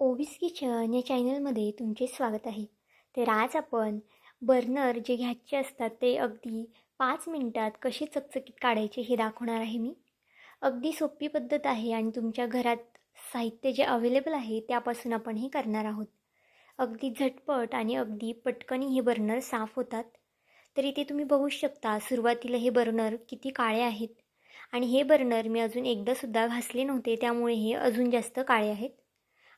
ओवीस kitchen या चॅनलमध्ये तुमचे स्वागत आहे. तर आज आपण बर्नर जे घ्यायचे असतात ते अगदी पाच मिनटात कसे चकचकीत काढायचे हे दाखवणार आहे मी. अगदी सोपी पद्धत आहे आणि तुमच्या घरात साहित्य जे अवेलेबल आहे त्यापासून आपण हे करणार आहोत. अगदी झटपट आणि अगदी पटकनी हे बर्नर साफ होतात. तर इथे तुम्ही बघू शकता सुरुवातीला हे बर्नर किती काळे आहेत. आणि हे बर्नर मी अजून एकदासुद्धा घासले नव्हते त्यामुळे हे अजून जास्त काळे आहेत.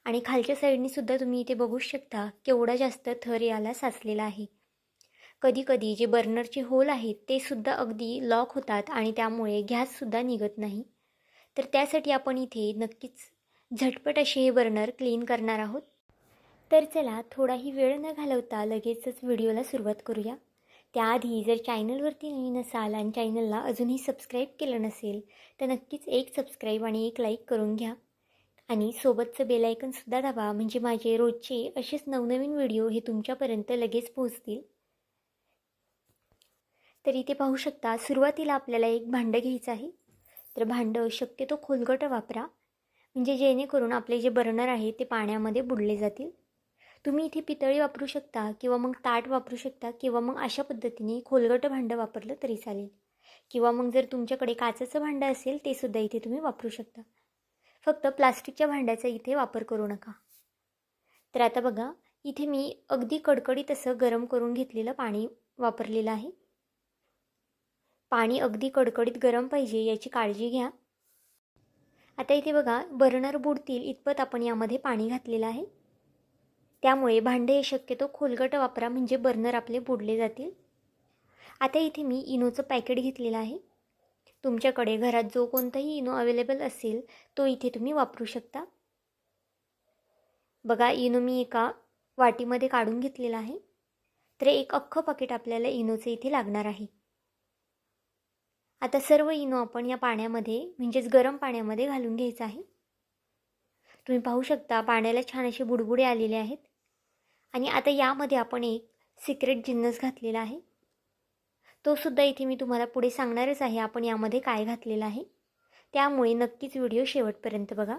आणि खालच्या साईडनी सुद्धा तुम्ही इथे बघू शकता केवढा जास्त थर याला साचलेला आहे. कधी कधी जे बर्नरचे होल आहेत ते सुद्धा अगदी लॉक होतात आणि त्यामुळे गॅससुद्धा निघत नाही. तर त्यासाठी आपण इथे नक्कीच झटपट असे हे बर्नर क्लीन करणार आहोत. तर चला थोडाही वेळ न घालवता लगेचच व्हिडिओला सुरुवात करूया. त्याआधी जर चॅनलवरती नवीन असाल आणि चॅनलला अजूनही सबस्क्राईब केलं नसेल तर नक्कीच एक सबस्क्राईब आणि एक लाईक करून घ्या. आणि सोबतचं बेलायकनसुद्धा दाबा. म्हणजे माझे रोजचे असेच नवनवीन व्हिडिओ हे तुमच्यापर्यंत लगेच पोहोचतील. तर इथे पाहू शकता सुरुवातीला आपल्याला एक भांडं घ्यायचं आहे. तर भांडं शक्यतो खोलगट वापरा. म्हणजे जेणेकरून आपले जे बर्नर आहे ते पाण्यामध्ये बुडले जातील. तुम्ही इथे पितळी वापरू शकता किंवा मग ताट वापरू शकता किंवा मग अशा पद्धतीने खोलगट भांडं वापरलं तरी चालेल. किंवा मग जर तुमच्याकडे काचेचं भांडं असेल ते सुद्धा इथे तुम्ही वापरू शकता. फक्त प्लास्टिकच्या भांड्याचा इथे वापर करू नका. तर आता बघा इथे मी अगदी कडकडीत असं गरम करून घेतलेलं पाणी वापरलेलं आहे. पाणी अगदी कडकडीत गरम पाहिजे याची काळजी घ्या. आता इथे बघा बर्नर बुडतील इतपत आपण यामध्ये पाणी घातलेलं आहे. त्यामुळे भांडे हे शक्यतो खोलगट वापरा म्हणजे बर्नर आपले बुडले जातील. आता इथे मी इनोचं पॅकेट घेतलेलं आहे. तुमच्याकडे घरात जो कोणताही इनो अवेलेबल असेल तो इथे तुम्ही वापरू शकता. बघा इनो मी एका वाटीमध्ये काढून घेतलेला आहे. तर एक अख्खं पाकिट आपल्याला इनोचं इथे लागणार आहे. आता सर्व इनो आपण या पाण्यामध्ये म्हणजेच गरम पाण्यामध्ये घालून घ्यायचं आहे. तुम्ही पाहू शकता पाण्याला छान असे बुडबुडे आलेले आहेत. आणि आता यामध्ये आपण एक सिक्रेट जिन्नस घातलेला आहे. तोसुद्धा इथे मी तुम्हाला पुढे सांगणारच आहे. आपण यामध्ये काय घातलेलं आहे? त्यामुळे नक्कीच व्हिडिओ शेवटपर्यंत बघा.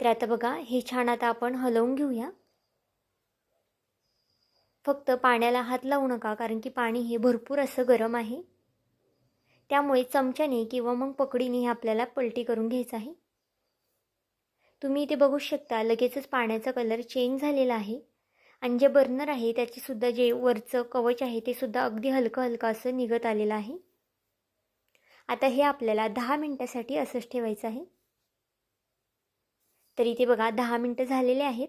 तर आता बघा हे छान आता आपण हलवून घेऊया. फक्त पाण्याला हात लावू नका कारण की पाणी हे भरपूर असं गरम आहे. त्यामुळे चमच्याने किंवा मग पकडीने हे आपल्याला पलटी करून घ्यायचं आहे. तुम्ही इथे बघू शकता लगेचच पाण्याचा कलर चेंज झालेला आहे. आणि जे बर्नर आहे त्याचेसुद्धा जे वरचं कवच आहे ते सुद्धा अगदी हलकं हलकं असं निघत आलेलं आहे. आता हे आपल्याला दहा मिनटासाठी असंच ठेवायचं आहे. तर इथे बघा दहा मिनटं झालेले आहेत.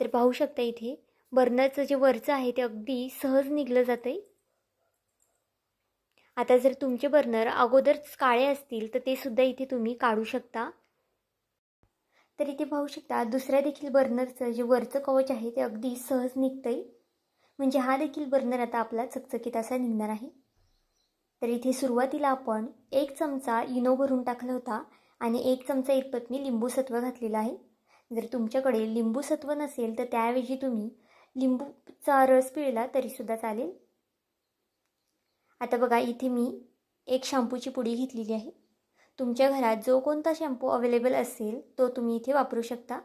तर पाहू शकता इथे बर्नरचं जे वरचं आहे ते अगदी सहज निघलं जातं आहे आता जर तुमचे बर्नर अगोदरच काळे असतील तर ते सुद्धा इथे तुम्ही काढू शकता. तर इथे पाहू शकता दुसऱ्या देखील बर्नरचं जे वरचं कवच आहे ते अगदी सहज निघतं आहे म्हणजे हा देखील बर्नर आता आपला चकचकीत असा निघणार आहे. तर इथे सुरुवातीला आपण एक चमचा इनो भरून टाकला होता आणि एक चमचा इतपत मी लिंबूसत्व घातलेलं आहे. जर तुमच्याकडे लिंबूसत्व नसेल तर त्याऐवजी तुम्ही लिंबूचा रस पिळला तरीसुद्धा चालेल. आता बघा इथे मी एक शॅम्पूची पुडी घेतलेली आहे. तुमच्या घरात जो कोणता शॅम्पू अवेलेबल असेल तो तुम्ही इथे वापरू शकता.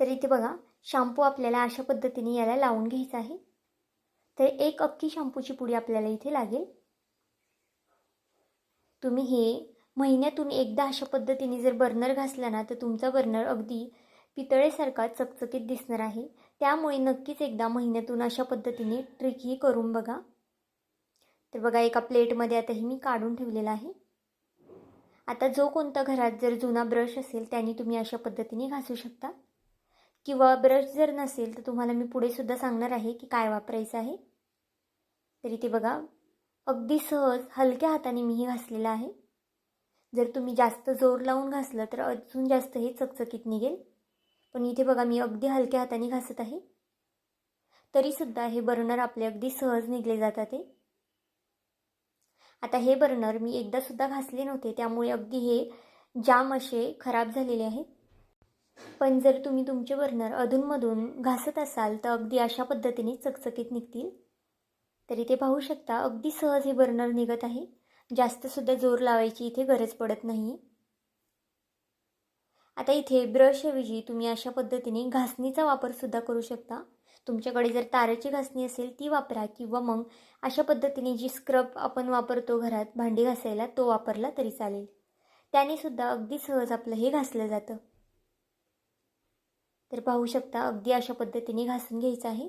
तर इथे बघा शॅम्पू आपल्याला अशा पद्धतीने याला लावून घ्यायचा आहे. तर एक अख्खी शॅम्पूची पुडी आपल्याला इथे लागेल. तुम्ही हे महिन्यातून एकदा अशा पद्धतीने जर बर्नर घासला ना तर तुमचा बर्नर अगदी पितळेसारखा चकचकीत दिसणार आहे. त्यामुळे नक्कीच एकदा महिन्यातून अशा पद्धतीने ट्रिक ही करून बघा. तर बघा एका प्लेटमध्ये आताही मी काढून ठेवलेलं आहे. आता जो कोणता घरात जर जुना ब्रश असेल त्याने तुम्ही अशा पद्धतीने घासू शकता. किंवा ब्रश जर नसेल तर तुम्हाला मी पुढे सुद्धा सांगणार आहे की काय वापरायचं आहे. तरी ते बघा अगदी सहज हलक्या हाताने मी हे घासलेलं आहे. जर तुम्ही जास्त जोर लावून घासलं तर अजून जास्त हे चकचकीत निघेल. पण इथे बघा मी अगदी हलक्या हाताने घासत आहे. तरीसुद्धा हे बर्नर आपले अगदी सहज निघले जातात ते आता हे बर्नर मी एकदासुद्धा घासले नव्हते त्यामुळे अगदी हे जाम असे खराब झालेले आहेत. पण जर तुम्ही तुमचे बर्नर अधूनमधून घासत असाल तर अगदी अशा पद्धतीने चकचकीत निघतील. तरी ते पाहू शकता अगदी सहज हे बर्नर निघत आहे. जास्तसुद्धा जोर लावायची इथे गरज पडत नाही. आता इथे ब्रशऐवजी तुम्ही अशा पद्धतीने घासणीचा वापरसुद्धा करू शकता. तुमच्याकडे जर ताराची घासणी असेल ती वापरा किंवा मग अशा पद्धतीने जी स्क्रब आपण वापरतो घरात भांडी घासायला तो वापरला तरी चालेल. त्याने सुद्धा अगदी सहज आपलं हे घासलं जातं. तर पाहू शकता अगदी अशा पद्धतीने घासून घ्यायचं आहे.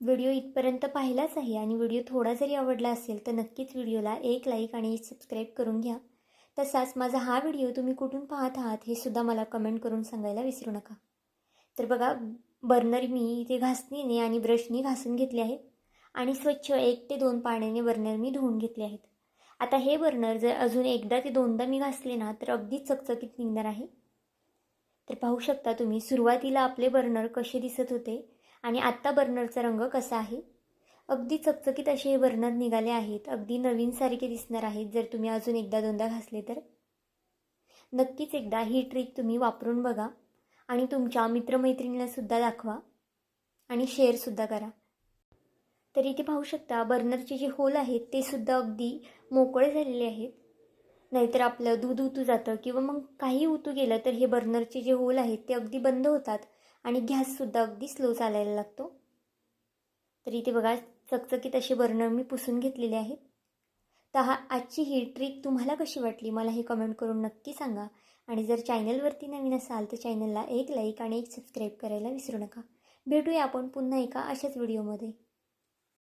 व्हिडिओ इथपर्यंत पाहिलाच आहे आणि व्हिडिओ थोडा जरी आवडला असेल तर नक्कीच व्हिडिओला एक लाईक आणि एक सबस्क्राईब करून घ्या. तसाच माझा हा व्हिडिओ तुम्ही कुठून पाहत आहात हे सुद्धा मला कमेंट करून सांगायला विसरू नका. तर बघा बर्नर मी इथे घासणीने आणि ब्रशनी घासून घेतले आहेत आणि स्वच्छ एक ते दोन पाण्याने बर्नर मी धुवून घेतले आहेत. आता हे बर्नर जर अजून एकदा ते दोनदा मी घासले ना तर अगदीच चकचकीत निघणार आहे. तर पाहू शकता तुम्ही सुरुवातीला आपले बर्नर कसे दिसत होते आणि आत्ता बर्नरचा रंग कसा आहे? अगदी चकचकीत असे हे बर्नर निघाले आहेत. अगदी नवीनसारखे दिसणार आहेत जर तुम्ही अजून एकदा दोनदा घासले तर. नक्कीच एकदा ही ट्रिक तुम्ही वापरून बघा. आणि तुमच्या मित्रमैत्रिणीलासुद्धा दाखवा आणि शेअरसुद्धा करा. तर इथे पाहू शकता बर्नरचे जे होल आहेत ते सुद्धा अगदी मोकळे झालेले आहेत. नाहीतर आपलं दूध उतू जातं किंवा मग काही उतू गेलं तर हे बर्नरचे जे होल आहेत ते अगदी बंद होतात आणि गॅससुद्धा अगदी स्लो चालायला लागतो. तर इथे बघा चकचकीत असे बर्नर मी पुसून घेतलेले आहेत. तर हा आजची ही ट्रिक तुम्हाला कशी वाटली? मला हे कमेंट करून नक्की सांगा. आणि जर चॅनलवरती नवीन असाल तर चॅनलला एक लाईक आणि एक सबस्क्राईब करायला विसरू नका. भेटूया आपण पुन्हा एका अशाच व्हिडिओमध्ये.